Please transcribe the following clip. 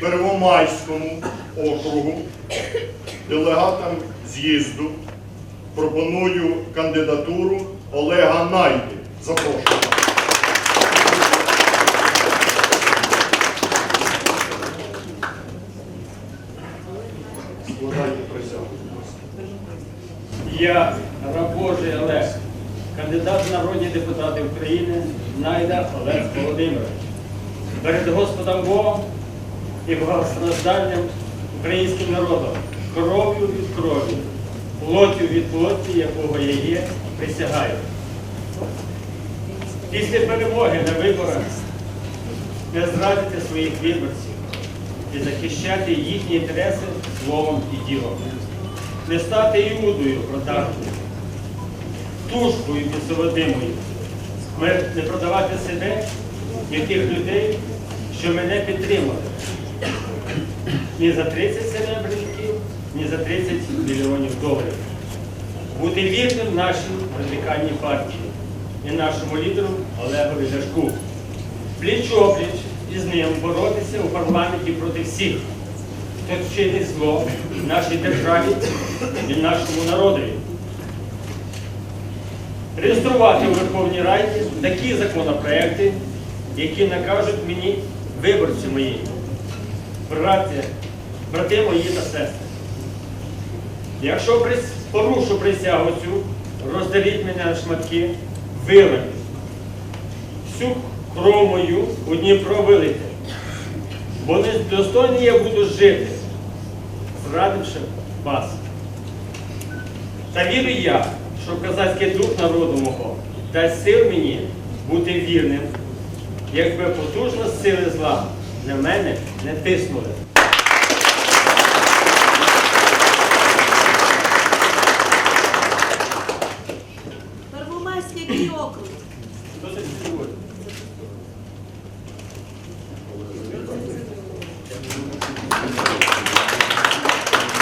Первомайському округу, делегатам з'їзду пропоную кандидатуру Олега Найди. Запрошую. Я, раб Божий Олег, кандидат в народні депутати України, Найда Олег Володимирович. Перед Господом Богом і багатостраждальним українським народом, кров'ю від крові, плоттю від плоті, якого я є, присягаю. Після перемоги на виборах не зрадити своїх виборців і захищати їхні інтереси словом і ділом не стати Іудою продажною, тушкою підсоводимою, не продавати себе і тих людей, що мене підтримали. Ні за 30 серебряників, ні за 30 мільйонів доларів. Бути вірним нашій радикальній партії і нашому лідеру Олегові Ляшку. Пліч-опліч із ним боротися у парламенті проти всіх, хто вчинить зло нашій державі і нашому народові. Реєструвати у Верховній Раді такі законопроекти, які накажуть мені виборці мої, брати, брати мої та сестри. Якщо порушу присягу цю, роздаліть мене на шматки, вилами. Всю кров мою у Дніпро вилити, бо недостойний я буду жити, зрадивши вас. Та вірю я, що козацький дух народу мого дасть сил мені бути вірним, якби потужно сили зла на мене не тиснули. Первомайський округ.